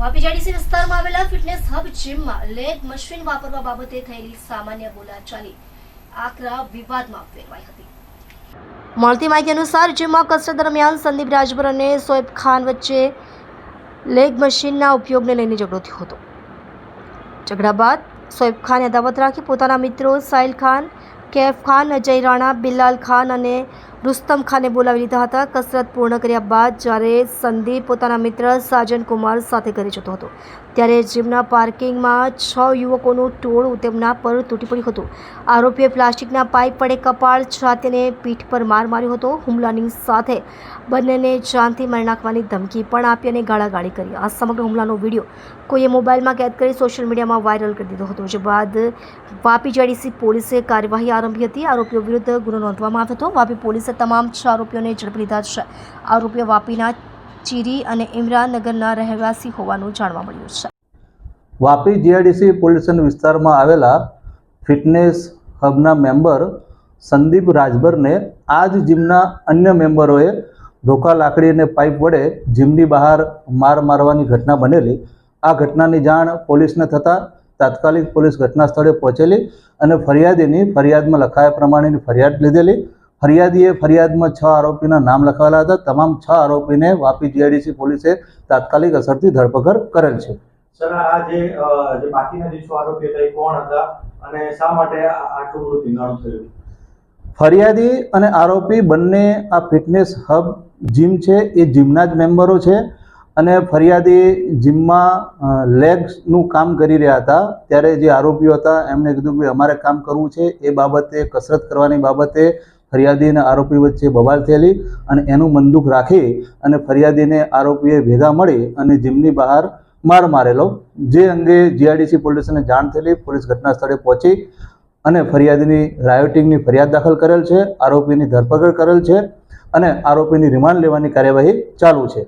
Vapi JDC વિસ્તારમાં આવેલા fitness hub જીમમાં લેગ મશીન વાપરવા બાબતે થયેલી સામાન્ય બોલાચાલી, આકરા વિવાદમાં ફેરવાઈ હતી. મળતી માહિતી અનુસાર જીમમાં કસરત દરમિયાન સંદીપ રાજભર અને સોએબ ખાન વચ્ચે લેગ મશીનના ઉપયોગને લઈને ઝઘડો થયો હતો. ઝઘડા બાદ સોએબ ખાને અદાવત રાખી પોતાના મિત્રો સાહિલ ખાન કેફ ખાન, અજય રાણા, બિલાલ ખાન અને રુસ્તમ ખાને બોલાવી લીધા હતા. કસરત પૂર્ણ કર્યા બાદ જ્યારે સંદીપ પોતાના મિત્ર સાજન કુમાર સાથે ઘરે જતો હતો. ત્યારે જીમના પાર્કિંગમાં છ યુવકોનું ટોળું તેમના પર તૂટી પડ્યું હતું. આરોપીએ પ્લાસ્ટિકના પાઇપ વડે કપાળ છાતીને પીઠ પર માર માર્યો હતો. હુમલાની સાથે બંનેને જાનથી મારી નાખવાની ધમકી પણ આપી અને ગાળાગાળી કરી. આ સમગ્ર હુમલાનો વીડિયો કોઈએ મોબાઈલમાં કેદ કરી સોશિયલ મીડિયામાં વાયરલ કરી દીધો હતો. જે બાદ વાપી જેડીસી પોલીસે કાર્યવાહી આરંભી હતી. આરોપીઓ વિરુદ્ધ ગુનો નોંધવામાં આવ્યો હતો. વાપી પોલીસે તમામ છ આરોપીઓને ઝડપી લીધા છે. આરોપીઓ વાપીના ચીરી અને ઇમરાનનગરના રહેવાસી હોવાનું જાણવા મળ્યું છે. વાપી જીઆઈડીસી પોલીસ વિસ્તારમાં આવેલા ફિટનેસ હબના મેમ્બર સંદીપ રાજભરને આ જ જીમના અન્ય મેમ્બરોએ ધોકા, લાકડી અને પાઇપ વડે જીમની બહાર માર મારવાની ઘટના બનેલી. આ ઘટનાની જાણ પોલીસને થતાં તાત્કાલિક પોલીસ ઘટના સ્થળે પહોંચેલી અને ફરિયાદીની ફરિયાદમાં લખાયા પ્રમાણેની ફરિયાદ લીધેલી. ફરિયાદીએ ફરિયાદમાં છ આરોપીના નામ લખાવેલા હતા. તમામ છ આરોપીને વાપી જીઆઈડીસી પોલીસે તાત્કાલિક અસરથી ધરપકડ કરેલ છે. સર આ જે બાકીના જે છ આરોપીઓ હતા એ કોણ હતા અને શા માટે આટલું બધું ધીંગાણું થયું? ફરિયાદી અને આરોપી બંને આ ફિટનેસ હબ જીમ છે. એ જીમના જ મેમ્બરો છે અને ફરિયાદી જીમમાં લેગ્સનું કામ કરી રહ્યા હતા. ત્યારે જે આરોપીઓ હતા એમણે કીધું કે અમારે કામ કરવું છે. એ બાબતે કસરત કરવાની બાબતે ફરિયાદી અને આરોપી વચ્ચે બબાલ થયેલી અને એનું મંદુક રાખી અને ફરિયાદીને આરોપીએ ભેગા મળી અને જીમની બહાર માર મારેલો. જે અંગે જીઆઈડીસી પોલીસને જાણ થયેલી પોલીસ ઘટના સ્થળે પહોંચી અને ફરિયાદીની રાયોટિંગની ફરિયાદ દાખલ કરેલ છે, આરોપીની ધરપકડ કરેલ છે અને આરોપીની રિમાન્ડ લેવાની કાર્યવાહી ચાલુ છે.